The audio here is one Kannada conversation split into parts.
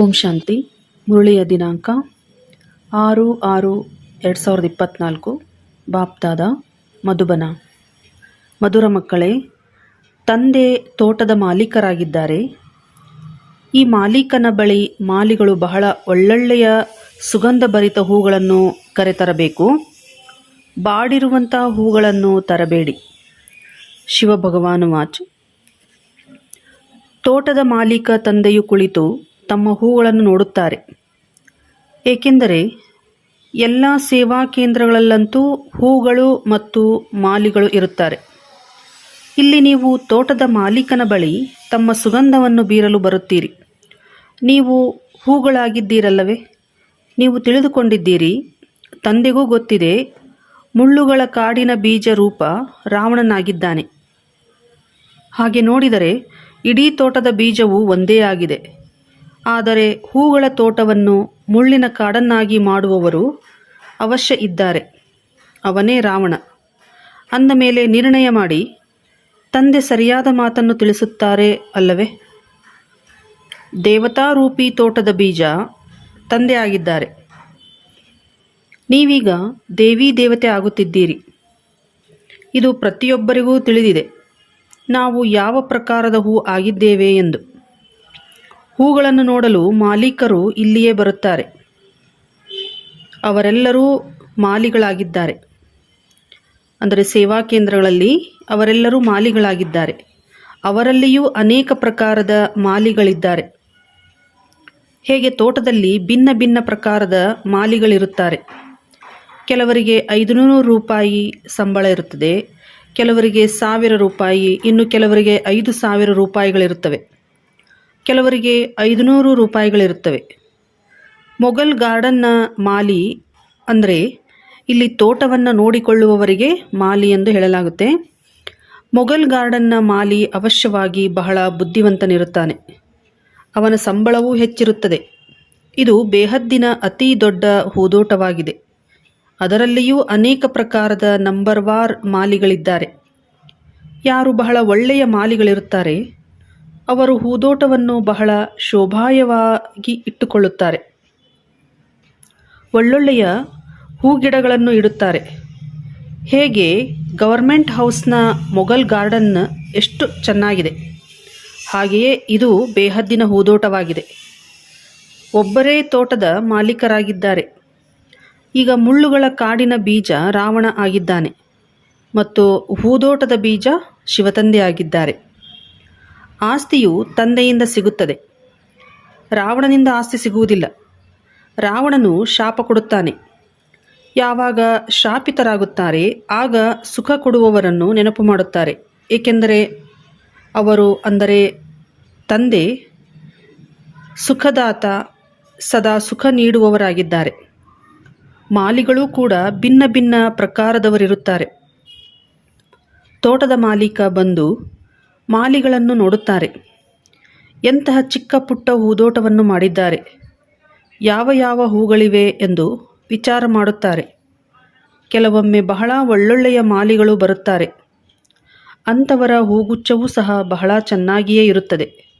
ಓಂ ಶಾಂತಿ, ಮುರಳಿಯ ದಿನಾಂಕ ಆರು ಆರು ಎರಡು ಸಾವಿರದ ಇಪ್ಪತ್ತ್ನಾಲ್ಕು ಬಾಪ್ದಾದ ಮಧುಬನ. ಮಧುರ ಮಕ್ಕಳೇ, ತಂದೆ ತೋಟದ ಮಾಲೀಕರಾಗಿದ್ದಾರೆ. ಈ ಮಾಲೀಕನ ಬಳಿ ಮಾಲಿಗಳು ಬಹಳ ಒಳ್ಳೊಳ್ಳೆಯ ಸುಗಂಧಭರಿತ ಹೂಗಳನ್ನು ಕರೆತರಬೇಕು. ಬಾಡಿರುವಂಥ ಹೂಗಳನ್ನು ತರಬೇಡಿ. ಶಿವಭಗವಾನು ವಾಚ್. ತೋಟದ ಮಾಲೀಕ ತಂದೆಯು ಕುಳಿತು ತಮ್ಮ ಹೂಗಳನ್ನು ನೋಡುತ್ತಾರೆ. ಏಕೆಂದರೆ ಎಲ್ಲ ಸೇವಾ ಕೇಂದ್ರಗಳಲ್ಲಂತೂ ಹೂಗಳು ಮತ್ತು ಮಾಲಿಗಳು ಇರುತ್ತಾರೆ. ಇಲ್ಲಿ ನೀವು ತೋಟದ ಮಾಲೀಕನ ಬಳಿ ತಮ್ಮ ಸುಗಂಧವನ್ನು ಬೀರಲು ಬರುತ್ತೀರಿ. ನೀವು ಹೂಗಳಾಗಿದ್ದೀರಲ್ಲವೇ? ನೀವು ತಿಳಿದುಕೊಂಡಿದ್ದೀರಿ, ತಂದೆಗೂ ಗೊತ್ತಿದೆ, ಮುಳ್ಳುಗಳ ಕಾಡಿನ ಬೀಜ ರೂಪ ರಾವಣನಾಗಿದ್ದಾನೆ. ಹಾಗೆ ನೋಡಿದರೆ ಇಡೀ ತೋಟದ ಬೀಜವು ಒಂದೇ ಆಗಿದೆ. ಆದರೆ ಹೂಗಳ ತೋಟವನ್ನು ಮುಳ್ಳಿನ ಕಾಡನ್ನಾಗಿ ಮಾಡುವವರು ಅವಶ್ಯ ಇದ್ದಾರೆ. ಅವನೇ ರಾವಣ. ಅಂದ ಮೇಲೆ ನಿರ್ಣಯ ಮಾಡಿ, ತಂದೆ ಸರಿಯಾದ ಮಾತನ್ನು ತಿಳಿಸುತ್ತಾರೆ ಅಲ್ಲವೇ? ದೇವತಾರೂಪಿ ತೋಟದ ಬೀಜ ತಂದೆ ಆಗಿದ್ದಾರೆ. ನೀವೀಗ ದೇವಿ ದೇವತೆ ಆಗುತ್ತಿದ್ದೀರಿ. ಇದು ಪ್ರತಿಯೊಬ್ಬರಿಗೂ ತಿಳಿದಿದೆ. ನಾವು ಯಾವ ಪ್ರಕಾರದ ಹೂ ಆಗಿದ್ದೇವೆ ಎಂದು. ಹೂಗಳನ್ನು ನೋಡಲು ಮಾಲೀಕರು ಇಲ್ಲಿಯೇ ಬರುತ್ತಾರೆ. ಅವರೆಲ್ಲರೂ ಮಾಲಿಗಳಾಗಿದ್ದಾರೆ. ಅಂದರೆ ಸೇವಾ ಕೇಂದ್ರಗಳಲ್ಲಿ ಅವರೆಲ್ಲರೂ ಮಾಲಿಗಳಾಗಿದ್ದಾರೆ. ಅವರಲ್ಲಿಯೂ ಅನೇಕ ಪ್ರಕಾರದ ಮಾಲಿಗಳಿದ್ದಾರೆ. ಹೇಗೆ ತೋಟದಲ್ಲಿ ಭಿನ್ನ ಭಿನ್ನ ಪ್ರಕಾರದ ಮಾಲಿಗಳಿರುತ್ತಾರೆ. ಕೆಲವರಿಗೆ ಐದುನೂರು ರೂಪಾಯಿ ಸಂಬಳ ಇರುತ್ತದೆ. ಕೆಲವರಿಗೆ ಸಾವಿರ ರೂಪಾಯಿ, ಇನ್ನು ಕೆಲವರಿಗೆ ಐದು ಸಾವಿರ ರೂಪಾಯಿಗಳಿರುತ್ತವೆ. ಕೆಲವರಿಗೆ ಐದುನೂರು ರೂಪಾಯಿಗಳಿರುತ್ತವೆ. ಮೊಘಲ್ ಗಾರ್ಡನ್ನ ಮಾಲಿ ಅಂದರೆ ಇಲ್ಲಿ ತೋಟವನ್ನು ನೋಡಿಕೊಳ್ಳುವವರಿಗೆ ಮಾಲಿ ಎಂದು ಹೇಳಲಾಗುತ್ತೆ. ಮೊಘಲ್ ಗಾರ್ಡನ್ನ ಮಾಲಿ ಅವಶ್ಯವಾಗಿ ಬಹಳ ಬುದ್ಧಿವಂತನಿರುತ್ತಾನೆ. ಅವನ ಸಂಬಳವೂ ಹೆಚ್ಚಿರುತ್ತದೆ. ಇದು ಬೇಹದ್ದಿನ ಅತಿ ದೊಡ್ಡ ಹೂದೋಟವಾಗಿದೆ. ಅದರಲ್ಲಿಯೂ ಅನೇಕ ಪ್ರಕಾರದ ನಂಬರ್ ವಾರ್ ಮಾಲಿಗಳಿದ್ದಾರೆ. ಯಾರು ಬಹಳ ಒಳ್ಳೆಯ ಮಾಲಿಗಳಿರುತ್ತಾರೆ ಅವರು ಹೂದೋಟವನ್ನು ಬಹಳ ಶೋಭಾಯವಾಗಿ ಇಟ್ಟುಕೊಳ್ಳುತ್ತಾರೆ. ಒಳ್ಳೊಳ್ಳೆಯ ಹೂಗಿಡಗಳನ್ನು ಇಡುತ್ತಾರೆ. ಹೇಗೆ? ಗವರ್ಮೆಂಟ್ ಹೌಸ್ನ ಮೊಘಲ್ ಗಾರ್ಡನ್ ಎಷ್ಟು ಚೆನ್ನಾಗಿದೆ. ಹಾಗೆಯೇ ಇದು ಬೇಹದ್ದಿನ ಹೂದೋಟವಾಗಿದೆ. ಒಬ್ಬರೇ ತೋಟದ ಮಾಲೀಕರಾಗಿದ್ದಾರೆ. ಈಗ ಮುಳ್ಳುಗಳ ಕಾಡಿನ ಬೀಜ ರಾವಣ ಆಗಿದ್ದಾನೆ ಮತ್ತು ಹೂದೋಟದ ಬೀಜ ಶಿವತಂದೆ ಆಗಿದ್ದಾರೆ. ಆಸ್ತಿಯು ತಂದೆಯಿಂದ ಸಿಗುತ್ತದೆ. ರಾವಣನಿಂದ ಆಸ್ತಿ ಸಿಗುವುದಿಲ್ಲ. ರಾವಣನು ಶಾಪ ಕೊಡುತ್ತಾನೆ. ಯಾವಾಗ ಶಾಪಿತರಾಗುತ್ತಾರೆ, ಆಗ ಸುಖ ಕೊಡುವವರನ್ನು ನೆನಪು ಮಾಡುತ್ತಾರೆ. ಏಕೆಂದರೆ ಅವರು ಅಂದರೆ ತಂದೆ, ಸುಖದಾತ, ಸದಾ ಸುಖ ನೀಡುವವರಾಗಿದ್ದಾರೆ. ಮಾಲಿಗಳು ಕೂಡ ಭಿನ್ನ ಭಿನ್ನ ಪ್ರಕಾರದವರಿರುತ್ತಾರೆ. ತೋಟದ ಮಾಲೀಕ ಬಂದು ಮಾಲಿಗಳನ್ನು ನೋಡುತ್ತಾರೆ. ಎಂತಹ ಚಿಕ್ಕ ಪುಟ್ಟ ಹೂದೋಟವನ್ನು ಮಾಡಿದ್ದಾರೆ. ಯಾವ ಯಾವ ಹೂಗಳಿವೆ ಎಂದು ವಿಚಾರ ಮಾಡುತ್ತಾರೆ. ಕೆಲವೊಮ್ಮೆ ಬಹಳ ಒಳ್ಳೊಳ್ಳೆಯ ಮಾಲಿಗಳು ಬರುತ್ತಾರೆ. ಅಂಥವರ ಹೂಗುಚ್ಛವೂ ಸಹ ಬಹಳ ಚೆನ್ನಾಗಿಯೇ ಇರುತ್ತದೆ.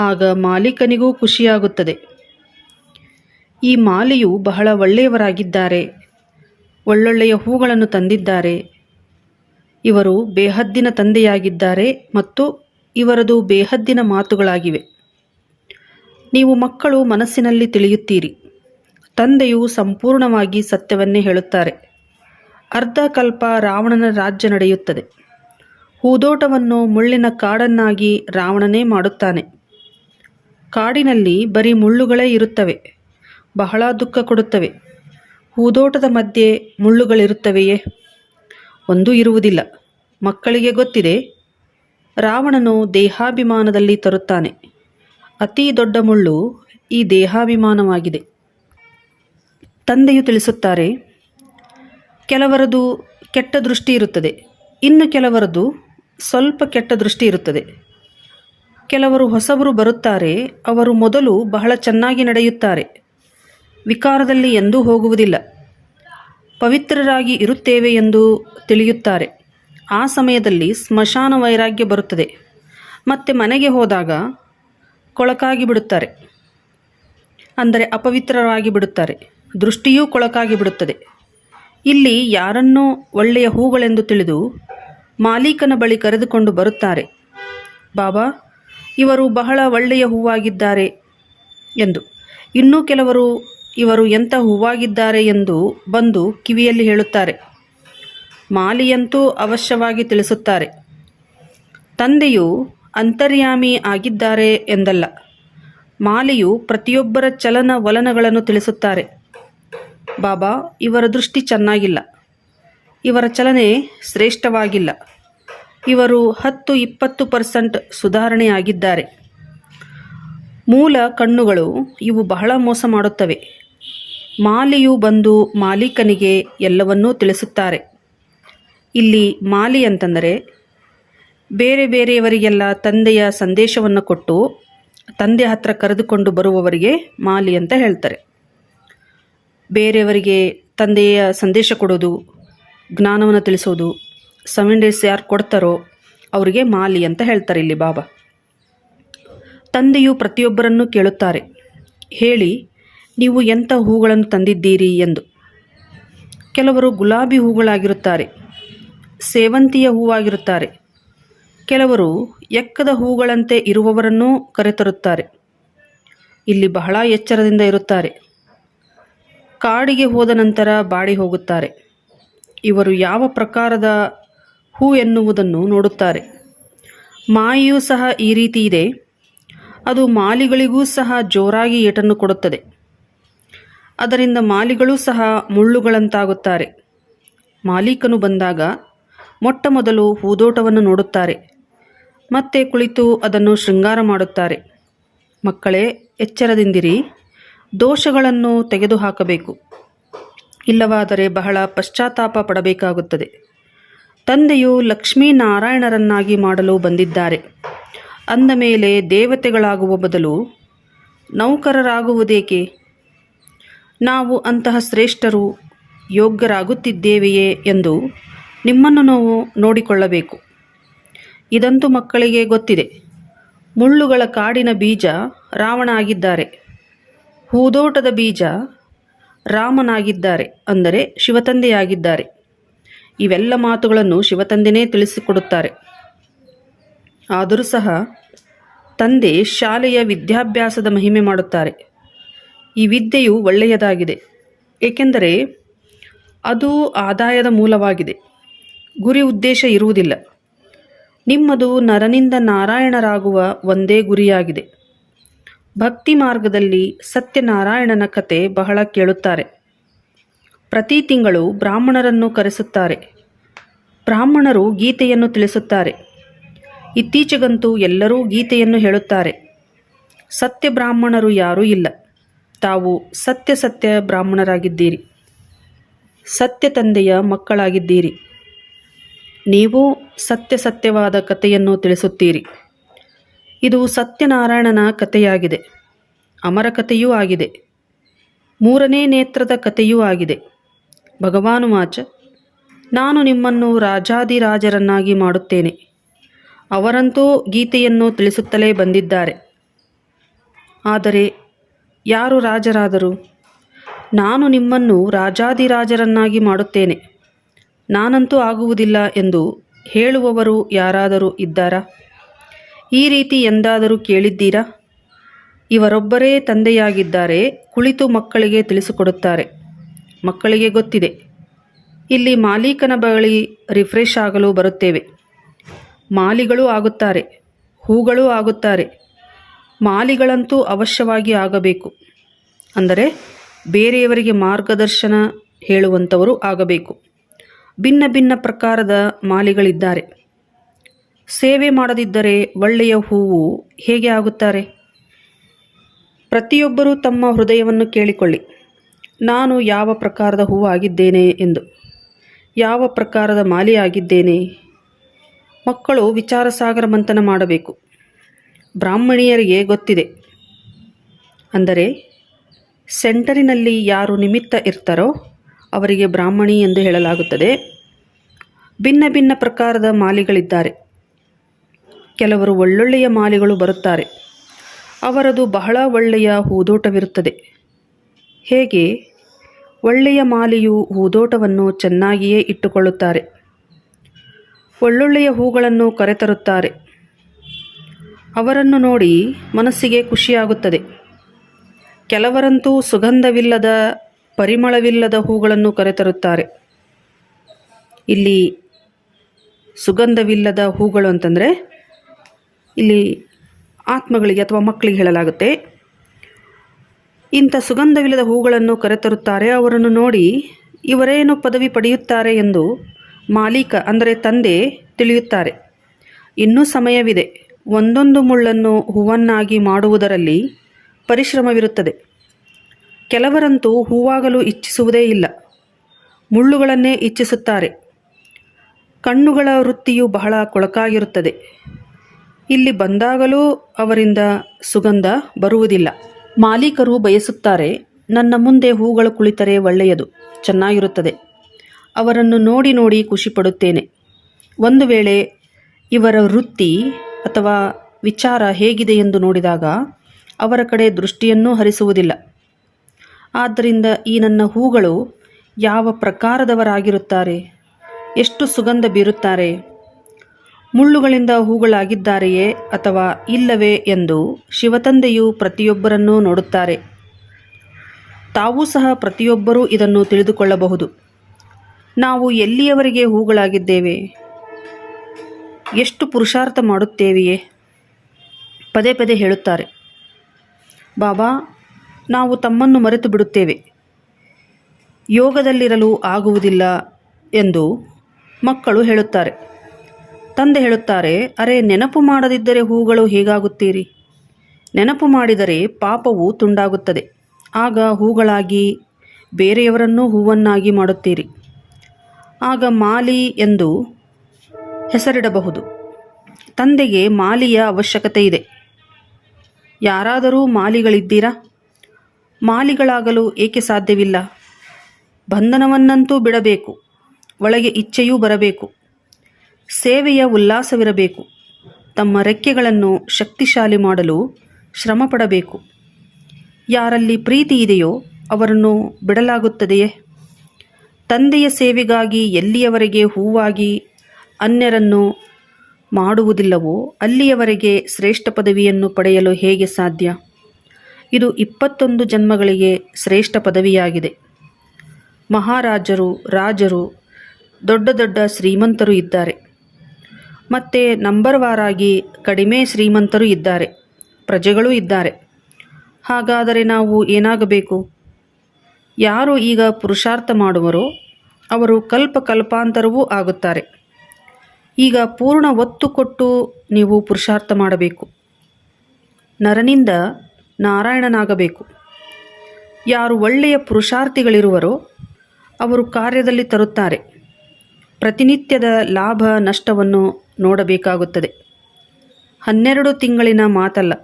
ಆಗ ಮಾಲೀಕನಿಗೂ ಖುಷಿಯಾಗುತ್ತದೆ. ಈ ಮಾಲಿಯು ಬಹಳ ಒಳ್ಳೆಯವರಾಗಿದ್ದಾರೆ. ಒಳ್ಳೊಳ್ಳೆಯ ಹೂಗಳನ್ನು ತಂದಿದ್ದಾರೆ. ಇವರು ಬೇಹದ್ದಿನ ತಂದೆಯಾಗಿದ್ದಾರೆ ಮತ್ತು ಇವರದು ಬೇಹದ್ದಿನ ಮಾತುಗಳಾಗಿವೆ. ನೀವು ಮಕ್ಕಳು ಮನಸ್ಸಿನಲ್ಲಿ ತಿಳಿಯುತ್ತೀರಿ. ತಂದೆಯು ಸಂಪೂರ್ಣವಾಗಿ ಸತ್ಯವನ್ನೇ ಹೇಳುತ್ತಾರೆ. ಅರ್ಧ ಕಲ್ಪ ರಾವಣನ ರಾಜ್ಯ ನಡೆಯುತ್ತದೆ. ಹೂದೋಟವನ್ನು ಮುಳ್ಳಿನ ಕಾಡನ್ನಾಗಿ ರಾವಣನೇ ಮಾಡುತ್ತಾನೆ. ಕಾಡಿನಲ್ಲಿ ಬರೀ ಮುಳ್ಳುಗಳೇ ಇರುತ್ತವೆ, ಬಹಳ ದುಃಖ ಕೊಡುತ್ತವೆ. ಹೂದೋಟದ ಮಧ್ಯೆ ಮುಳ್ಳುಗಳಿರುತ್ತವೆಯೇ? ಒಂದೂ ಇರುವುದಿಲ್ಲ. ಮಕ್ಕಳಿಗೆ ಗೊತ್ತಿದೆ, ರಾವಣನು ದೇಹಾಭಿಮಾನದಲ್ಲಿ ತರುತ್ತಾನೆ. ಅತಿ ದೊಡ್ಡ ಮುಳ್ಳು ಈ ದೇಹಾಭಿಮಾನವಾಗಿದೆ. ತಂದೆಯು ತಿಳಿಸುತ್ತಾರೆ, ಕೆಲವರದು ಕೆಟ್ಟ ದೃಷ್ಟಿ ಇರುತ್ತದೆ, ಇನ್ನು ಕೆಲವರದು ಸ್ವಲ್ಪ ಕೆಟ್ಟ ದೃಷ್ಟಿ ಇರುತ್ತದೆ. ಕೆಲವರು ಹೊಸಬರು ಬರುತ್ತಾರೆ, ಅವರು ಮೊದಲು ಬಹಳ ಚೆನ್ನಾಗಿ ನಡೆಯುತ್ತಾರೆ. ವಿಕಾರದಲ್ಲಿ ಎಂದೂ ಹೋಗುವುದಿಲ್ಲ. ಪವಿತ್ರರಾಗಿ ಇರುತ್ತೇವೆ ಎಂದು ತಿಳಿಯುತ್ತಾರೆ. ಆ ಸಮಯದಲ್ಲಿ ಸ್ಮಶಾನ ವೈರಾಗ್ಯ ಬರುತ್ತದೆ. ಮತ್ತೆ ಮನೆಗೆ ಹೋದಾಗ ಕೊಳಕಾಗಿ ಬಿಡುತ್ತಾರೆ. ಅಂದರೆ ಅಪವಿತ್ರರಾಗಿ ಬಿಡುತ್ತಾರೆ. ದೃಷ್ಟಿಯೂ ಕೊಳಕಾಗಿ ಬಿಡುತ್ತದೆ. ಇಲ್ಲಿ ಯಾರನ್ನೂ ಒಳ್ಳೆಯ ಹೂಗಳೆಂದು ತಿಳಿದು ಮಾಲೀಕನ ಬಳಿ ಕರೆದುಕೊಂಡು ಬರುತ್ತಾರೆ. ಬಾಬಾ, ಇವರು ಬಹಳ ಒಳ್ಳೆಯ ಹೂವಾಗಿದ್ದಾರೆ ಎಂದು. ಇನ್ನೂ ಕೆಲವರು ಇವರು ಎಂಥ ಹೂವಾಗಿದ್ದಾರೆ ಎಂದು ಬಂದು ಕಿವಿಯಲ್ಲಿ ಹೇಳುತ್ತಾರೆ. ಮಾಲಿಯಂತೂ ಅವಶ್ಯವಾಗಿ ತಿಳಿಸುತ್ತಾರೆ. ತಂದೆಯು ಅಂತರ್ಯಾಮಿ ಆಗಿದ್ದಾರೆ ಎಂದಲ್ಲ. ಮಾಲಿಯು ಪ್ರತಿಯೊಬ್ಬರ ಚಲನ ವಲನಗಳನ್ನು ತಿಳಿಸುತ್ತಾರೆ. ಬಾಬಾ, ಇವರ ದೃಷ್ಟಿ ಚೆನ್ನಾಗಿಲ್ಲ. ಇವರ ಚಲನೆ ಶ್ರೇಷ್ಠವಾಗಿಲ್ಲ. ಇವರು ಹತ್ತು ಇಪ್ಪತ್ತು ಪರ್ಸೆಂಟ್ ಸುಧಾರಣೆಯಾಗಿದ್ದಾರೆ. ಮೂಲ ಕಣ್ಣುಗಳು ಇವು ಬಹಳ ಮೋಸ ಮಾಡುತ್ತವೆ. ಮಾಲಿಯು ಬಂದು ಮಾಲೀಕನಿಗೆ ಎಲ್ಲವನ್ನೂ ತಿಳಿಸುತ್ತಾರೆ. ಇಲ್ಲಿ ಮಾಲಿ ಅಂತಂದರೆ, ಬೇರೆ ಬೇರೆಯವರಿಗೆಲ್ಲ ತಂದೆಯ ಸಂದೇಶವನ್ನು ಕೊಟ್ಟು ತಂದೆ ಹತ್ರ ಕರೆದುಕೊಂಡು ಬರುವವರಿಗೆ ಮಾಲಿ ಅಂತ ಹೇಳ್ತಾರೆ. ಬೇರೆಯವರಿಗೆ ತಂದೆಯ ಸಂದೇಶ ಕೊಡೋದು, ಜ್ಞಾನವನ್ನು ತಿಳಿಸೋದು, ಸೆವೆನ್ ಡೇಸ್ ಯಾರು ಕೊಡ್ತಾರೋ ಅವರಿಗೆ ಮಾಲಿ ಅಂತ ಹೇಳ್ತಾರೆ ಇಲ್ಲಿ ಬಾಬಾ. ತಂದೆಯು ಪ್ರತಿಯೊಬ್ಬರನ್ನು ಕೇಳುತ್ತಾರೆ. ಹೇಳಿ ನೀವು ಎಂಥ ಹೂಗಳನ್ನು ತಂದಿದ್ದೀರಿ ಎಂದು. ಕೆಲವರು ಗುಲಾಬಿ ಹೂಗಳಾಗಿರುತ್ತಾರೆ, ಸೇವಂತಿಯ ಹೂವಾಗಿರುತ್ತಾರೆ. ಕೆಲವರು ಎಕ್ಕದ ಹೂಗಳಂತೆ ಇರುವವರನ್ನೂ ಕರೆತರುತ್ತಾರೆ. ಇಲ್ಲಿ ಬಹಳ ಎಚ್ಚರದಿಂದ ಇರುತ್ತಾರೆ. ಕಾಡಿಗೆ ಹೋದ ನಂತರ ಬಾಡಿ ಹೋಗುತ್ತಾರೆ. ಇವರು ಯಾವ ಪ್ರಕಾರದ ಹೂ ಎನ್ನುವುದನ್ನು ನೋಡುತ್ತಾರೆ. ಮಾಯೆಯೂ ಸಹ ಈ ರೀತಿ ಇದೆ. ಅದು ಮಾಲಿಗಳಿಗೂ ಸಹ ಜೋರಾಗಿ ಏಟನ್ನು ಕೊಡುತ್ತದೆ. ಅದರಿಂದ ಮಾಲಿಗಳು ಸಹ ಮುಳ್ಳುಗಳಂತಾಗುತ್ತಾರೆ. ಮಾಲೀಕನು ಬಂದಾಗ ಮೊಟ್ಟ ಮೊದಲು ಹೂದೋಟವನ್ನು ನೋಡುತ್ತಾರೆ. ಮತ್ತೆ ಕುಳಿತು ಅದನ್ನು ಶೃಂಗಾರ ಮಾಡುತ್ತಾರೆ. ಮಕ್ಕಳೇ, ಎಚ್ಚರದಿಂದಿರಿ. ದೋಷಗಳನ್ನು ತೆಗೆದುಹಾಕಬೇಕು. ಇಲ್ಲವಾದರೆ ಬಹಳ ಪಶ್ಚಾತ್ತಾಪ ಪಡಬೇಕಾಗುತ್ತದೆ. ತಂದೆಯು ಲಕ್ಷ್ಮೀನಾರಾಯಣರನ್ನಾಗಿ ಮಾಡಲು ಬಂದಿದ್ದಾರೆ. ಅಂದ ಮೇಲೆ ದೇವತೆಗಳಾಗುವ ಬದಲು ನೌಕರರಾಗುವುದೇಕೆ? ನಾವು ಅಂತಹ ಶ್ರೇಷ್ಠರು ಯೋಗ್ಯರಾಗುತ್ತಿದ್ದೇವೆಯೇ ಎಂದು ನಿಮ್ಮನ್ನು ನಾವು ನೋಡಿಕೊಳ್ಳಬೇಕು. ಇದಂತೂ ಮಕ್ಕಳಿಗೆ ಗೊತ್ತಿದೆ. ಮುಳ್ಳುಗಳ ಕಾಡಿನ ಬೀಜ ರಾವಣ ಆಗಿದ್ದಾರೆ ಹೂದೋಟದ ಬೀಜ ರಾಮನಾಗಿದ್ದಾರೆ ಅಂದರೆ ಶಿವತಂದೆಯಾಗಿದ್ದಾರೆ. ಇವೆಲ್ಲ ಮಾತುಗಳನ್ನು ಶಿವತಂದೆನೇ ತಿಳಿಸಿಕೊಡುತ್ತಾರೆ. ಆದರೂ ಸಹ ತಂದೆ ಶಾಲೆಯ ವಿದ್ಯಾಭ್ಯಾಸದ ಮಹಿಮೆ ಮಾಡುತ್ತಾರೆ. ಈ ವಿದ್ಯೆಯು ಒಳ್ಳೆಯದಾಗಿದೆ. ಏಕೆಂದರೆ ಅದು ಆದಾಯದ ಮೂಲವಾಗಿದೆ. ಗುರಿ ಉದ್ದೇಶ ಇರುವುದಿಲ್ಲ. ನಿಮ್ಮದು ನರನಿಂದ ನಾರಾಯಣರಾಗುವ ಒಂದೇ ಗುರಿಯಾಗಿದೆ. ಭಕ್ತಿ ಮಾರ್ಗದಲ್ಲಿ ಸತ್ಯನಾರಾಯಣನ ಕತೆ ಬಹಳ ಕೇಳುತ್ತಾರೆ. ಪ್ರತಿ ತಿಂಗಳು ಬ್ರಾಹ್ಮಣರನ್ನು ಕರೆಸುತ್ತಾರೆ. ಬ್ರಾಹ್ಮಣರು ಗೀತೆಯನ್ನು ತಿಳಿಸುತ್ತಾರೆ. ಇತ್ತೀಚೆಗಂತೂ ಎಲ್ಲರೂ ಗೀತೆಯನ್ನು ಹೇಳುತ್ತಾರೆ. ಸತ್ಯ ಬ್ರಾಹ್ಮಣರು ಯಾರೂ ಇಲ್ಲ. ತಾವು ಸತ್ಯ ಸತ್ಯ ಬ್ರಾಹ್ಮಣರಾಗಿದ್ದೀರಿ. ಸತ್ಯ ತಂದೆಯ ಮಕ್ಕಳಾಗಿದ್ದೀರಿ. ನೀವು ಸತ್ಯ ಸತ್ಯವಾದ ಕಥೆಯನ್ನು ತಿಳಿಸುತ್ತೀರಿ. ಇದು ಸತ್ಯನಾರಾಯಣನ ಕಥೆಯಾಗಿದೆ. ಅಮರ ಕಥೆಯೂ ಆಗಿದೆ. ಮೂರನೇ ನೇತ್ರದ ಕಥೆಯೂ ಆಗಿದೆ. ಭಗವಾನುವಾಚ ನಾನು ನಿಮ್ಮನ್ನು ರಾಜಾದಿರಾಜರನ್ನಾಗಿ ಮಾಡುತ್ತೇನೆ. ಅವರಂತೂ ಗೀತೆಯನ್ನು ತಿಳಿಸುತ್ತಲೇ ಬಂದಿದ್ದಾರೆ. ಆದರೆ ಯಾರು ರಾಜರಾದರು? ನಾನು ನಿಮ್ಮನ್ನು ರಾಜಾದಿರಾಜರನ್ನಾಗಿ ಮಾಡುತ್ತೇನೆ. ನಾನಂತೂ ಆಗುವುದಿಲ್ಲ ಎಂದು ಹೇಳುವವರು ಯಾರಾದರೂ ಇದ್ದಾರಾ? ಈ ರೀತಿ ಎಂದಾದರೂ ಕೇಳಿದ್ದೀರಾ? ಇವರೊಬ್ಬರೇ ತಂದೆಯಾಗಿದ್ದಾರೆ, ಕುಳಿತು ಮಕ್ಕಳಿಗೆ ತಿಳಿಸಿಕೊಡುತ್ತಾರೆ. ಮಕ್ಕಳಿಗೆ ಗೊತ್ತಿದೆ. ಇಲ್ಲಿ ಮಾಲೀಕನ ಬಳಿ ರಿಫ್ರೆಶ್ ಆಗಲು ಬರುತ್ತೇವೆ. ಮಾಲಿಗಳೂ ಆಗುತ್ತಾರೆ, ಹೂಗಳೂ ಆಗುತ್ತಾರೆ. ಮಾಲಿಗಳಂತೂ ಅವಶ್ಯವಾಗಿ ಆಗಬೇಕು. ಅಂದರೆ ಬೇರೆಯವರಿಗೆ ಮಾರ್ಗದರ್ಶನ ಹೇಳುವಂಥವರು ಆಗಬೇಕು. ಭಿನ್ನ ಭಿನ್ನ ಪ್ರಕಾರದ ಮಾಲಿಗಳಿದ್ದಾರೆ. ಸೇವೆ ಮಾಡದಿದ್ದರೆ ಒಳ್ಳೆಯ ಹೂವು ಹೇಗೆ ಆಗುತ್ತಾರೆ? ಪ್ರತಿಯೊಬ್ಬರೂ ತಮ್ಮ ಹೃದಯವನ್ನು ಕೇಳಿಕೊಳ್ಳಿ. ನಾನು ಯಾವ ಪ್ರಕಾರದ ಹೂವು ಆಗಿದ್ದೇನೆ ಎಂದು. ಯಾವ ಪ್ರಕಾರದ ಮಾಲಿಯಾಗಿದ್ದೇನೆ? ಮಕ್ಕಳು ವಿಚಾರ ಸಾಗರ ಮಂಥನ ಮಾಡಬೇಕು. ಬ್ರಾಹ್ಮಣಿಯರಿಗೆ ಗೊತ್ತಿದೆ. ಅಂದರೆ, ಸೆಂಟರಿನಲ್ಲಿ ಯಾರು ನಿಮಿತ್ತ ಇರ್ತಾರೋ ಅವರಿಗೆ ಬ್ರಾಹ್ಮಣಿ ಎಂದು ಹೇಳಲಾಗುತ್ತದೆ. ಭಿನ್ನ ಭಿನ್ನ ಪ್ರಕಾರದ ಮಾಲಿಗಳಿದ್ದಾರೆ. ಕೆಲವರು ಒಳ್ಳೊಳ್ಳೆಯ ಮಾಲಿಗಳು ಬರುತ್ತಾರೆ. ಅವರದು ಬಹಳ ಒಳ್ಳೆಯ ಹೂದೋಟವಿರುತ್ತದೆ. ಹೇಗೆ? ಒಳ್ಳೆಯ ಮಾಲೆಯು ಹೂದೋಟವನ್ನು ಚೆನ್ನಾಗಿಯೇ ಇಟ್ಟುಕೊಳ್ಳುತ್ತಾರೆ. ಒಳ್ಳೊಳ್ಳೆಯ ಹೂಗಳನ್ನು ಕರೆತರುತ್ತಾರೆ. ಅವರನ್ನು ನೋಡಿ ಮನಸ್ಸಿಗೆ ಖುಷಿಯಾಗುತ್ತದೆ. ಕೆಲವರಂತೂ ಸುಗಂಧವಿಲ್ಲದ, ಪರಿಮಳವಿಲ್ಲದ ಹೂಗಳನ್ನು ಕರೆತರುತ್ತಾರೆ. ಇಲ್ಲಿ ಸುಗಂಧವಿಲ್ಲದ ಹೂಗಳು ಅಂತಂದರೆ, ಇಲ್ಲಿ ಆತ್ಮಗಳಿಗೆ ಅಥವಾ ಮಕ್ಕಳಿಗೆ ಹೇಳಲಾಗುತ್ತೆ. ಇಂಥ ಸುಗಂಧವಿಲ್ಲದ ಹೂಗಳನ್ನು ಕರೆತರುತ್ತಾರೆ, ಅವರನ್ನು ನೋಡಿ ಇವರೇನು ಪದವಿ ಪಡೆಯುತ್ತಾರೆ ಎಂದು ಮಾಲೀಕ, ಅಂದರೆ ತಂದೆ, ತಿಳಿಯುತ್ತಾರೆ. ಇನ್ನೂ ಸಮಯವಿದೆ. ಒಂದೊಂದು ಮುಳ್ಳನ್ನು ಹೂವನ್ನಾಗಿ ಮಾಡುವುದರಲ್ಲಿ ಪರಿಶ್ರಮವಿರುತ್ತದೆ. ಕೆಲವರಂತೂ ಹೂವಾಗಲು ಇಚ್ಛಿಸುವುದೇ ಇಲ್ಲ. ಮುಳ್ಳುಗಳನ್ನೇ ಇಚ್ಛಿಸುತ್ತಾರೆ. ಕಣ್ಣುಗಳ ವೃತ್ತಿಯು ಬಹಳ ಕೊಳಕಾಗಿರುತ್ತದೆ. ಇಲ್ಲಿ ಬಂದಾಗಲೂ ಅವರಿಂದ ಸುಗಂಧ ಬರುವುದಿಲ್ಲ. ಮಾಲೀಕರು ಬಯಸುತ್ತಾರೆ, ನನ್ನ ಮುಂದೆ ಹೂಗಳು ಕುಳಿತರೆ ಒಳ್ಳೆಯದು, ಚೆನ್ನಾಗಿರುತ್ತದೆ. ಅವರನ್ನು ನೋಡಿ ನೋಡಿ ಖುಷಿಪಡುತ್ತೇನೆ. ಒಂದು ವೇಳೆ ಇವರ ವೃತ್ತಿ ಅಥವಾ ವಿಚಾರ ಹೇಗಿದೆ ಎಂದು ನೋಡಿದಾಗ ಅವರ ಕಡೆ ದೃಷ್ಟಿಯನ್ನೂ ಹರಿಸುವುದಿಲ್ಲ. ಆದ್ದರಿಂದ ಈ ನನ್ನ ಹೂಗಳು ಯಾವ ಪ್ರಕಾರದವರಾಗಿರುತ್ತಾರೆ? ಎಷ್ಟು ಸುಗಂಧ ಬೀರುತ್ತಾರೆ? ಮುಳ್ಳುಗಳಿಂದ ಹೂಗಳಾಗಿದ್ದಾರೆಯೇ ಅಥವಾ ಇಲ್ಲವೇ ಎಂದು ಶಿವತಂದೆಯು ಪ್ರತಿಯೊಬ್ಬರನ್ನೂ ನೋಡುತ್ತಾರೆ. ತಾವೂ ಸಹ ಪ್ರತಿಯೊಬ್ಬರೂ ಇದನ್ನು ತಿಳಿದುಕೊಳ್ಳಬಹುದು. ನಾವು ಎಲ್ಲಿಯವರೆಗೆ ಹೂಗಳಾಗಿದ್ದೇವೆ? ಎಷ್ಟು ಪುರುಷಾರ್ಥ ಮಾಡುತ್ತೇವೆಯೇ? ಪದೇ ಪದೇ ಹೇಳುತ್ತಾರೆ. ಬಾಬಾ, ನಾವು ತಮ್ಮನ್ನು ಮರೆತು ಬಿಡುತ್ತೇವೆ. ಯೋಗದಲ್ಲಿರಲು ಆಗುವುದಿಲ್ಲ ಎಂದು ಮಕ್ಕಳು ಹೇಳುತ್ತಾರೆ. ತಂದೆ ಹೇಳುತ್ತಾರೆ, ಅರೆ, ನೆನಪು ಮಾಡದಿದ್ದರೆ ಹೂಗಳು ಹೇಗಾಗುತ್ತೀರಿ? ನೆನಪು ಮಾಡಿದರೆ ಪಾಪವು ತುಂಡಾಗುತ್ತದೆ. ಆಗ ಹೂಗಳಾಗಿ ಬೇರೆಯವರನ್ನೂ ಹೂವನ್ನಾಗಿ ಮಾಡುತ್ತೀರಿ. ಆಗ ಮಾಲಿ ಎಂದು ಹೆಸರಿಡಬಹುದು. ತಂದೆಗೆ ಮಾಲಿಯ ಅವಶ್ಯಕತೆ ಇದೆ. ಯಾರಾದರೂ ಮಾಲಿಗಳಿದ್ದೀರಾ? ಮಾಲಿಗಳಾಗಲು ಏಕೆ ಸಾಧ್ಯವಿಲ್ಲ? ಬಂಧನವನ್ನಂತೂ ಬಿಡಬೇಕು. ಒಳಗೆ ಇಚ್ಛೆಯೂ ಬರಬೇಕು. ಸೇವೆಯ ಉಲ್ಲಾಸವಿರಬೇಕು. ತಮ್ಮ ರೆಕ್ಕೆಗಳನ್ನು ಶಕ್ತಿಶಾಲಿ ಮಾಡಲು ಶ್ರಮಪಡಬೇಕು. ಯಾರಲ್ಲಿ ಪ್ರೀತಿ ಇದೆಯೋ ಅವರನ್ನು ಬಿಡಲಾಗುತ್ತದೆಯೇ? ತಂದೆಯ ಸೇವೆಗಾಗಿ ಎಲ್ಲಿಯವರೆಗೆ ಹೂವಾಗಿ ಅನ್ಯರನ್ನು ಮಾಡುವುದಿಲ್ಲವೋ, ಅಲ್ಲಿಯವರೆಗೆ ಶ್ರೇಷ್ಠ ಪದವಿಯನ್ನು ಪಡೆಯಲು ಹೇಗೆ ಸಾಧ್ಯ? ಇದು ಇಪ್ಪತ್ತೊಂದು ಜನ್ಮಗಳಿಗೆ ಶ್ರೇಷ್ಠ ಪದವಿಯಾಗಿದೆ. ಮಹಾರಾಜರು, ರಾಜರು, ದೊಡ್ಡ ದೊಡ್ಡ ಶ್ರೀಮಂತರು ಇದ್ದಾರೆ. ಮತ್ತು ನಂಬರ್ ವಾರಾಗಿ ಕಡಿಮೆ ಶ್ರೀಮಂತರು ಇದ್ದಾರೆ, ಪ್ರಜೆಗಳೂ ಇದ್ದಾರೆ. ಹಾಗಾದರೆ ನಾವು ಏನಾಗಬೇಕು? ಯಾರು ಈಗ ಪುರುಷಾರ್ಥ ಮಾಡುವರೋ, ಅವರು ಕಲ್ಪ ಕಲ್ಪಾಂತರವೂ ಆಗುತ್ತಾರೆ. ಈಗ ಪೂರ್ಣ ಒತ್ತು ಕೊಟ್ಟು ನೀವು ಪುರುಷಾರ್ಥ ಮಾಡಬೇಕು. ನರನಿಂದ ನಾರಾಯಣನಾಗಬೇಕು. ಯಾರು ಒಳ್ಳೆಯ ಪುರುಷಾರ್ಥಿಗಳಿರುವರೋ ಅವರು ಕಾರ್ಯದಲ್ಲಿ ತರುತ್ತಾರೆ. ಪ್ರತಿನಿತ್ಯದ ಲಾಭ ನಷ್ಟವನ್ನು ನೋಡಬೇಕಾಗುತ್ತದೆ. ಹನ್ನೆರಡು ತಿಂಗಳಿನ ಮಾತಲ್ಲ,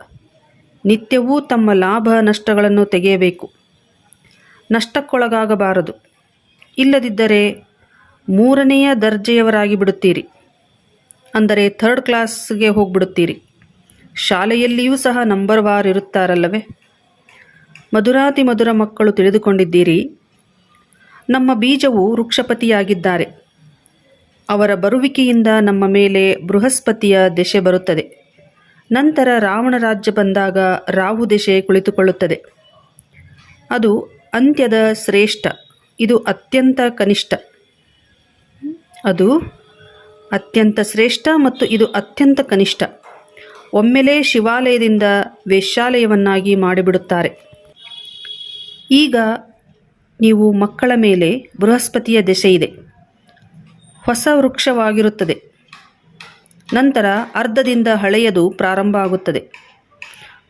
ನಿತ್ಯವೂ ತಮ್ಮ ಲಾಭ ನಷ್ಟಗಳನ್ನು ತೆಗೆಯಬೇಕು. ನಷ್ಟಕ್ಕೊಳಗಾಗಬಾರದು. ಇಲ್ಲದಿದ್ದರೆ ಮೂರನೆಯ ದರ್ಜೆಯವರಾಗಿ ಬಿಡುತ್ತೀರಿ. ಅಂದರೆ ಥರ್ಡ್ ಕ್ಲಾಸ್ಗೆ ಹೋಗ್ಬಿಡುತ್ತೀರಿ. ಶಾಲೆಯಲ್ಲಿಯೂ ಸಹ ನಂಬರ್ ವಾರ್ ಇರುತ್ತಾರಲ್ಲವೇ? ಮಧುರಾತಿ ಮಧುರ ಮಕ್ಕಳು ತಿಳಿದುಕೊಂಡಿದ್ದೀರಿ. ನಮ್ಮ ಬೀಜವು ವೃಕ್ಷಪತಿಯಾಗಿದ್ದಾರೆ. ಅವರ ಬರುವಿಕೆಯಿಂದ ನಮ್ಮ ಮೇಲೆ ಬೃಹಸ್ಪತಿಯ ದೆಶೆ ಬರುತ್ತದೆ. ನಂತರ ರಾವಣ ರಾಜ್ಯ ಬಂದಾಗ ರಾಹು ದೆಶೆ ಕುಳಿತುಕೊಳ್ಳುತ್ತದೆ. ಅದು ಅಂತ್ಯದ ಶ್ರೇಷ್ಠ. ಇದು ಅತ್ಯಂತ ಕನಿಷ್ಠ. ಅದು ಅತ್ಯಂತ ಶ್ರೇಷ್ಠ ಮತ್ತು ಇದು ಅತ್ಯಂತ ಕನಿಷ್ಠ. ಒಮ್ಮೆಲೇ ಶಿವಾಲಯದಿಂದ ವೇಶ್ಯಾಲಯವನ್ನಾಗಿ ಮಾಡಿಬಿಡುತ್ತಾರೆ. ಈಗ ನೀವು ಮಕ್ಕಳ ಮೇಲೆ ಬೃಹಸ್ಪತಿಯ ದೆಸೆ ಇದೆ. ಹೊಸ ವೃಕ್ಷವಾಗಿರುತ್ತದೆ. ನಂತರ ಅರ್ಧದಿಂದ ಹಳೆಯದು ಪ್ರಾರಂಭ ಆಗುತ್ತದೆ.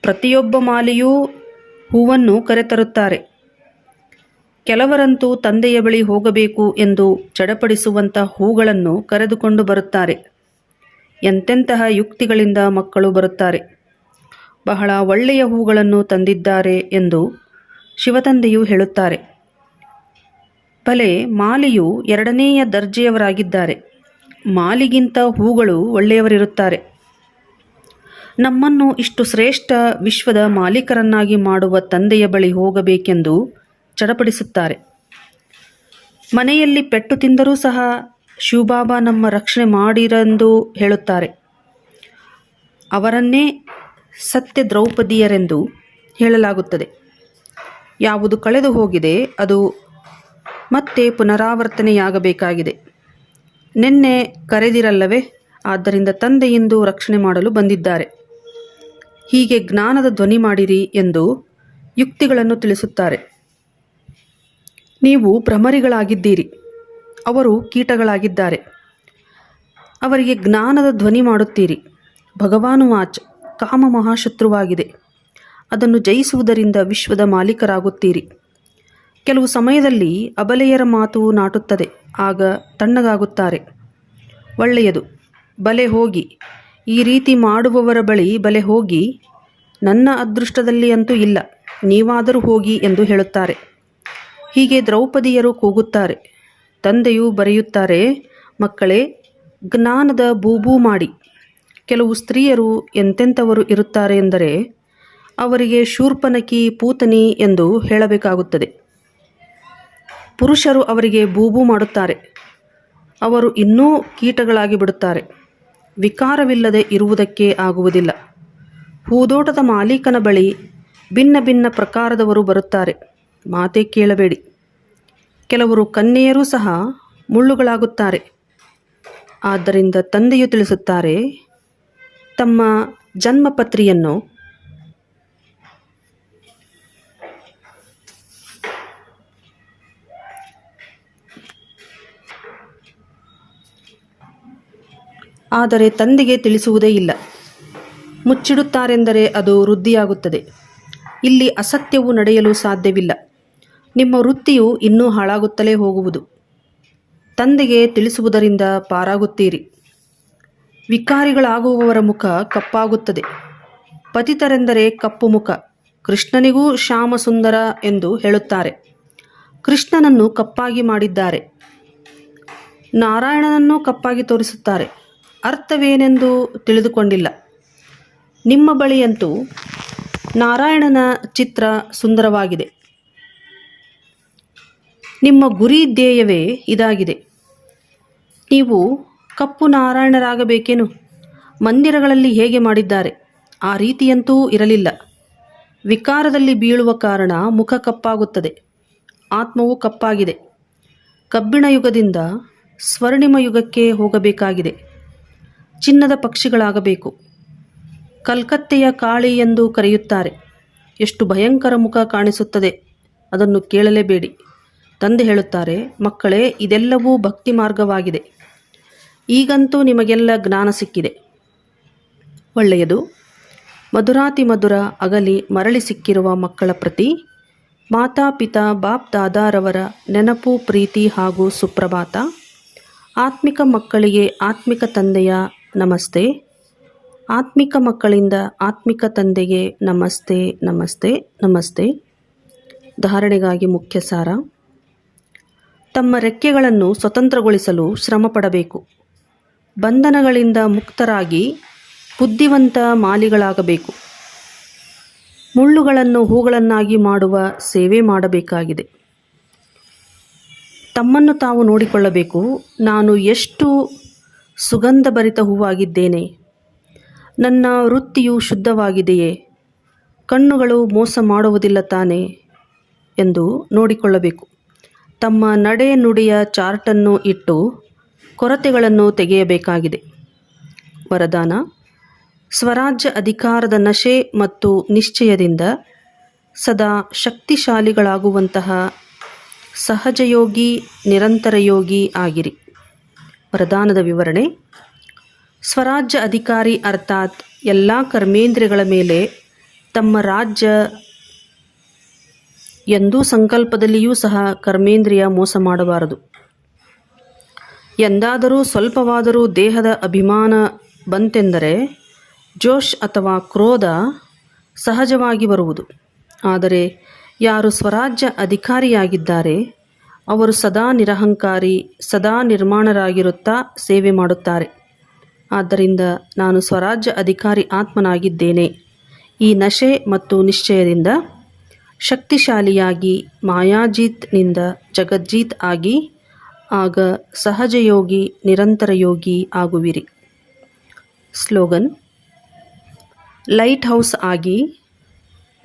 ಪ್ರತಿಯೊಬ್ಬ ಮಾಲೆಯೂ ಹೂವನ್ನು ಕರೆತರುತ್ತಾರೆ. ಕೆಲವರಂತೂ ತಂದೆಯ ಬಳಿ ಹೋಗಬೇಕು ಎಂದು ಚಡಪಡಿಸುವಂಥ ಹೂಗಳನ್ನು ಕರೆದುಕೊಂಡು ಬರುತ್ತಾರೆ. ಎಂತೆಂತಹ ಯುಕ್ತಿಗಳಿಂದ ಮಕ್ಕಳು ಬರುತ್ತಾರೆ. ಬಹಳ ಒಳ್ಳೆಯ ಹೂಗಳನ್ನು ತಂದಿದ್ದಾರೆ ಎಂದು ಶಿವತಂದೆಯು ಹೇಳುತ್ತಾರೆ. ಭಲೆ ಮಾಲಿಯು ಎರಡನೆಯ ದರ್ಜೆಯವರಾಗಿದ್ದಾರೆ. ಮಾಲಿಗಿಂತ ಹೂಗಳು ಒಳ್ಳೆಯವರಿರುತ್ತಾರೆ. ನಮ್ಮನ್ನು ಇಷ್ಟು ಶ್ರೇಷ್ಠ ವಿಶ್ವದ ಮಾಲೀಕರನ್ನಾಗಿ ಮಾಡುವ ತಂದೆಯ ಬಳಿ ಹೋಗಬೇಕೆಂದು ಚಡಪಡಿಸುತ್ತಾರೆ. ಮನೆಯಲ್ಲಿ ಪೆಟ್ಟು ತಿಂದರೂ ಸಹ ಶಿವಬಾಬಾ ನಮ್ಮ ರಕ್ಷಣೆ ಮಾಡಿರೆಂದು ಹೇಳುತ್ತಾರೆ. ಅವರನ್ನೇ ಸತ್ಯ ದ್ರೌಪದಿಯರೆಂದು ಹೇಳಲಾಗುತ್ತದೆ. ಯಾವುದು ಕಳೆದು ಹೋಗಿದೆ ಅದು ಮತ್ತೆ ಪುನರಾವರ್ತನೆಯಾಗಬೇಕಾಗಿದೆ. ನಿನ್ನೆ ಕರೆದಿರಲ್ಲವೇ? ಆದ್ದರಿಂದ ತಂದೆಯಿಂದ ರಕ್ಷಣೆ ಮಾಡಲು ಬಂದಿದ್ದಾರೆ. ಹೀಗೆ ಜ್ಞಾನದ ಧ್ವನಿ ಮಾಡಿರಿ ಎಂದು ಯುಕ್ತಿಗಳನ್ನು ತಿಳಿಸುತ್ತಾರೆ. ನೀವು ಭ್ರಮರಿಗಳಾಗಿದ್ದೀರಿ. ಅವರು ಕೀಟಗಳಾಗಿದ್ದಾರೆ. ಅವರಿಗೆ ಜ್ಞಾನದ ಧ್ವನಿ ಮಾಡುತ್ತೀರಿ. ಭಗವಾನು ವಾಚ್ ಕಾಮ ಮಹಾಶತ್ರುವಾಗಿದೆ. ಅದನ್ನು ಜಯಿಸುವುದರಿಂದ ವಿಶ್ವದ ಮಾಲೀಕರಾಗುತ್ತೀರಿ. ಕೆಲವು ಸಮಯದಲ್ಲಿ ಅಬಲೆಯರ ಮಾತು ನಾಟುತ್ತದೆ, ಆಗ ತಣ್ಣಗಾಗುತ್ತಾರೆ. ಒಳ್ಳೆಯದು, ಬಲೆ ಹೋಗಿ. ಈ ರೀತಿ ಮಾಡುವವರ ಬಳಿ ಬಲೆ ಹೋಗಿ. ನನ್ನ ಅದೃಷ್ಟದಲ್ಲಿ ಅಂತೂ ಇಲ್ಲ, ನೀವಾದರೂ ಹೋಗಿ ಎಂದು ಹೇಳುತ್ತಾರೆ. ಹೀಗೆ ದ್ರೌಪದಿಯರು ಕೂಗುತ್ತಾರೆ. ತಂದೆಯು ಬರೆಯುತ್ತಾರೆ, ಮಕ್ಕಳೇ, ಜ್ಞಾನದ ಬೂಬೂ ಮಾಡಿ. ಕೆಲವು ಸ್ತ್ರೀಯರು ಎಂತೆಂಥವರು ಇರುತ್ತಾರೆ ಎಂದರೆ, ಅವರಿಗೆ ಶೂರ್ಪನಕಿ ಪೂತನಿ ಎಂದು ಹೇಳಬೇಕಾಗುತ್ತದೆ. ಪುರುಷರು ಅವರಿಗೆ ಬೂಬು ಮಾಡುತ್ತಾರೆ. ಅವರು ಇನ್ನೂ ಕೀಟಗಳಾಗಿ ಬಿಡುತ್ತಾರೆ. ವಿಕಾರವಿಲ್ಲದೆ ಇರುವುದಕ್ಕೆ ಆಗುವುದಿಲ್ಲ. ಹೂದೋಟದ ಮಾಲೀಕನ ಬಳಿ ಭಿನ್ನ ಭಿನ್ನ ಪ್ರಕಾರದವರು ಬರುತ್ತಾರೆ. ಮಾತೇ ಕೇಳಬೇಡಿ. ಕೆಲವರು ಕನ್ಯೆಯರೂ ಸಹ ಮುಳ್ಳುಗಳಾಗುತ್ತಾರೆ. ಆದ್ದರಿಂದ ತಂದೆಯು ತಿಳಿಸುತ್ತಾರೆ, ತಮ್ಮ ಜನ್ಮಪತ್ರಿಯನ್ನು ಆದರೆ ತಂದೆಗೆ ತಿಳಿಸುವುದೇ ಇಲ್ಲ. ಮುಚ್ಚಿಡುತ್ತಾರೆಂದರೆ ಅದು ವೃದ್ಧಿಯಾಗುತ್ತದೆ. ಇಲ್ಲಿ ಅಸತ್ಯವು ನಡೆಯಲು ಸಾಧ್ಯವಿಲ್ಲ. ನಿಮ್ಮ ವೃತ್ತಿಯು ಇನ್ನೂ ಹಾಳಾಗುತ್ತಲೇ ಹೋಗುವುದು. ತಂದೆಗೆ ತಿಳಿಸುವುದರಿಂದ ಪಾರಾಗುತ್ತೀರಿ. ವಿಕಾರಿಗಳಾಗುವವರ ಮುಖ ಕಪ್ಪಾಗುತ್ತದೆ. ಪತಿತರೆಂದರೆ ಕಪ್ಪು ಮುಖ, ಕೃಷ್ಣನಿಗೂ ಶ್ಯಾಮ ಸುಂದರ ಎಂದು ಹೇಳುತ್ತಾರೆ. ಕೃಷ್ಣನನ್ನು ಕಪ್ಪಾಗಿ ಮಾಡಿದ್ದಾರೆ. ನಾರಾಯಣನನ್ನು ಕಪ್ಪಾಗಿ ತೋರಿಸುತ್ತಾರೆ. ಅರ್ಥವೇನೆಂದು ತಿಳಿದುಕೊಂಡಿಲ್ಲ. ನಿಮ್ಮ ಬಳಿಯಂತೂ ನಾರಾಯಣನ ಚಿತ್ರ ಸುಂದರವಾಗಿದೆ. ನಿಮ್ಮ ಗುರಿ ಧ್ಯೇಯವೇ ಇದಾಗಿದೆ. ನೀವು ಕಪ್ಪು ನಾರಾಯಣರಾಗಬೇಕೇನು? ಮಂದಿರಗಳಲ್ಲಿ ಹೇಗೆ ಮಾಡಿದ್ದಾರೆ? ಆ ರೀತಿಯಂತೂ ಇರಲಿಲ್ಲ. ವಿಕಾರದಲ್ಲಿ ಬೀಳುವ ಕಾರಣ ಮುಖ ಕಪ್ಪಾಗುತ್ತದೆ. ಆತ್ಮವು ಕಪ್ಪಾಗಿದೆ. ಕಬ್ಬಿಣ ಯುಗದಿಂದ ಸ್ವರ್ಣಿಮ ಯುಗಕ್ಕೆ ಹೋಗಬೇಕಾಗಿದೆ. ಚಿನ್ನದ ಪಕ್ಷಿಗಳಾಗಬೇಕು. ಕಲ್ಕತ್ತೆಯ ಕಾಳಿ ಎಂದು ಕರೆಯುತ್ತಾರೆ. ಎಷ್ಟು ಭಯಂಕರ ಮುಖ ಕಾಣಿಸುತ್ತದೆ. ಅದನ್ನು ಕೇಳಲೇಬೇಡಿ. ತಂದೆ ಹೇಳುತ್ತಾರೆ, ಮಕ್ಕಳೇ, ಇದೆಲ್ಲವೂ ಭಕ್ತಿ ಮಾರ್ಗವಾಗಿದೆ. ಈಗಂತೂ ನಿಮಗೆಲ್ಲ ಜ್ಞಾನ ಸಿಕ್ಕಿದೆ. ಒಳ್ಳೆಯದು. ಮಧುರಾತಿ ಮಧುರ ಅಗಲಿ ಮರಳಿ ಸಿಕ್ಕಿರುವ ಮಕ್ಕಳ ಪ್ರತಿ, ಮಾತಾ ಪಿತಾ ಬಾಪ್ ದಾದಾರವರ ನೆನಪು, ಪ್ರೀತಿ ಹಾಗೂ ಸುಪ್ರಭಾತ. ಆತ್ಮಿಕ ಮಕ್ಕಳಿಗೆ ಆತ್ಮಿಕ ತಂದೆಯ ನಮಸ್ತೆ. ಆತ್ಮಿಕ ಮಕ್ಕಳಿಂದ ಆತ್ಮಿಕ ತಂದೆಗೆ ನಮಸ್ತೆ ನಮಸ್ತೆ ನಮಸ್ತೆ. ಧಾರಣೆಗಾಗಿ ಮುಖ್ಯ ಸಾರ. ತಮ್ಮ ರೆಕ್ಕೆಗಳನ್ನು ಸ್ವತಂತ್ರಗೊಳಿಸಲು ಶ್ರಮಪಡಬೇಕು. ಬಂಧನಗಳಿಂದ ಮುಕ್ತರಾಗಿ ಬುದ್ಧಿವಂತ ಮಾಲಿಗಳಾಗಬೇಕು. ಮುಳ್ಳುಗಳನ್ನು ಹೂಗಳನ್ನಾಗಿ ಮಾಡುವ ಸೇವೆ ಮಾಡಬೇಕಾಗಿದೆ. ತಮ್ಮನ್ನು ತಾವು ನೋಡಿಕೊಳ್ಳಬೇಕು. ನಾನು ಎಷ್ಟು ಸುಗಂಧಭರಿತ ಹೂವಾಗಿದ್ದೇನೆ. ನನ್ನ ವೃತ್ತಿಯು ಶುದ್ಧವಾಗಿದೆಯೇ? ಕಣ್ಣುಗಳು ಮೋಸ ಮಾಡುವುದಿಲ್ಲ ತಾನೇ ಎಂದು ನೋಡಿಕೊಳ್ಳಬೇಕು. ತಮ್ಮ ನಡೆ ನುಡಿಯ ಚಾರ್ಟನ್ನು ಇಟ್ಟು ಕೊರತೆಗಳನ್ನು ತೆಗೆಯಬೇಕಾಗಿದೆ. ವರದಾನ, ಸ್ವರಾಜ್ಯ ಅಧಿಕಾರದ ನಶೆ ಮತ್ತು ನಿಶ್ಚಯದಿಂದ ಸದಾ ಶಕ್ತಿಶಾಲಿಗಳಾಗುವಂತಹ ಸಹಜಯೋಗಿ, ನಿರಂತರ ಯೋಗಿ ಆಗಿರಿ. ವರದಾನದ ವಿವರಣೆ, ಸ್ವರಾಜ್ಯ ಅಧಿಕಾರಿ ಅರ್ಥಾತ್ ಎಲ್ಲ ಕರ್ಮೇಂದ್ರಿಯಗಳ ಮೇಲೆ ತಮ್ಮ ರಾಜ್ಯ ಎಂದೂ ಸಂಕಲ್ಪದಲ್ಲಿಯೂ ಸಹ ಕರ್ಮೇಂದ್ರಿಯ ಮೋಸ ಮಾಡಬಾರದು. ಎಂದಾದರೂ ಸ್ವಲ್ಪವಾದರೂ ದೇಹದ ಅಭಿಮಾನ ಬಂತೆಂದರೆ ಜೋಶ್ ಅಥವಾ ಕ್ರೋಧ ಸಹಜವಾಗಿ ಬರುವುದು. ಆದರೆ ಯಾರು ಸ್ವರಾಜ್ಯ ಅಧಿಕಾರಿಯಾಗಿದ್ದಾರೆ, ಅವರು ಸದಾ ನಿರಹಂಕಾರಿ, ಸದಾ ನಿರ್ಮಾಣರಾಗಿರುತ್ತಾ ಸೇವೆ ಮಾಡುತ್ತಾರೆ. ಆದ್ದರಿಂದ ನಾನು ಸ್ವರಾಜ್ಯ ಅಧಿಕಾರಿ ಆತ್ಮನಾಗಿದ್ದೇನೆ. ಈ ನಶೆ ಮತ್ತು ನಿಶ್ಚಯದಿಂದ ಶಕ್ತಿಶಾಲಿಯಾಗಿ ಮಾಯಾಜೀತ್ನಿಂದ ಜಗಜ್ಜೀತ್ ಆಗಿ, ಆಗ ಸಹಜಯೋಗಿ, ನಿರಂತರ ಯೋಗಿ ಆಗುವಿರಿ. ಸ್ಲೋಗನ್ ಲೈಟ್ ಹೌಸ್ ಆಗಿ,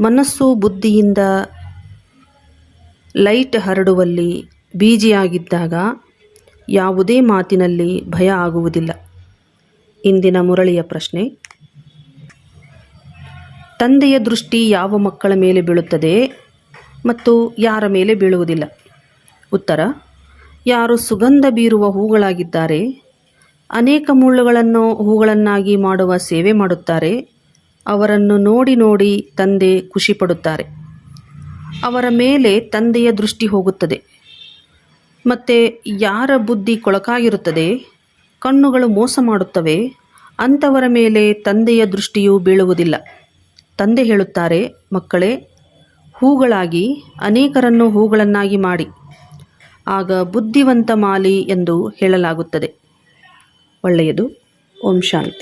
ಮನಸ್ಸು ಬುದ್ಧಿಯಿಂದ ಲೈಟ್ ಹರಡುವಲ್ಲಿ ಬೀಜಿಯಾಗಿದ್ದಾಗ ಯಾವುದೇ ಮಾತಿನಲ್ಲಿ ಭಯ ಆಗುವುದಿಲ್ಲ. ಇಂದಿನ ಮುರಳಿಯ ಪ್ರಶ್ನೆ ತಂದೆಯ ದೃಷ್ಟಿ ಯಾವ ಮಕ್ಕಳ ಮೇಲೆ ಬೀಳುತ್ತದೆ ಮತ್ತು ಯಾರ ಮೇಲೆ ಬೀಳುವುದಿಲ್ಲ? ಉತ್ತರ, ಯಾರು ಸುಗಂಧ ಬೀರುವ ಹೂಗಳಾಗಿದ್ದಾರೆ, ಅನೇಕ ಮುಳ್ಳುಗಳನ್ನು ಹೂಗಳನ್ನಾಗಿ ಮಾಡುವ ಸೇವೆ ಮಾಡುತ್ತಾರೆ, ಅವರನ್ನು ನೋಡಿ ನೋಡಿ ತಂದೆ ಖುಷಿಪಡುತ್ತಾರೆ. ಅವರ ಮೇಲೆ ತಂದೆಯ ದೃಷ್ಟಿ ಹೋಗುತ್ತದೆ. ಮತ್ತು ಯಾರ ಬುದ್ಧಿ ಕೊಳಕಾಗಿರುತ್ತದೆ? ಕಣ್ಣುಗಳು ಮೋಸ ಮಾಡುತ್ತವೆ, ಅಂಥವರ ಮೇಲೆ ತಂದೆಯ ದೃಷ್ಟಿಯು ಬೀಳುವುದಿಲ್ಲ. ತಂದೆ ಹೇಳುತ್ತಾರೆ, ಮಕ್ಕಳೇ, ಹೂಗಳಾಗಿ ಅನೇಕರನ್ನು ಹೂಗಳನ್ನಾಗಿ ಮಾಡಿ, ಆಗ ಬುದ್ಧಿವಂತ ಮಾಲಿ ಎಂದು ಹೇಳಲಾಗುತ್ತದೆ. ಒಳ್ಳೆಯದು. ಓಂ ಶಾಂತಿ.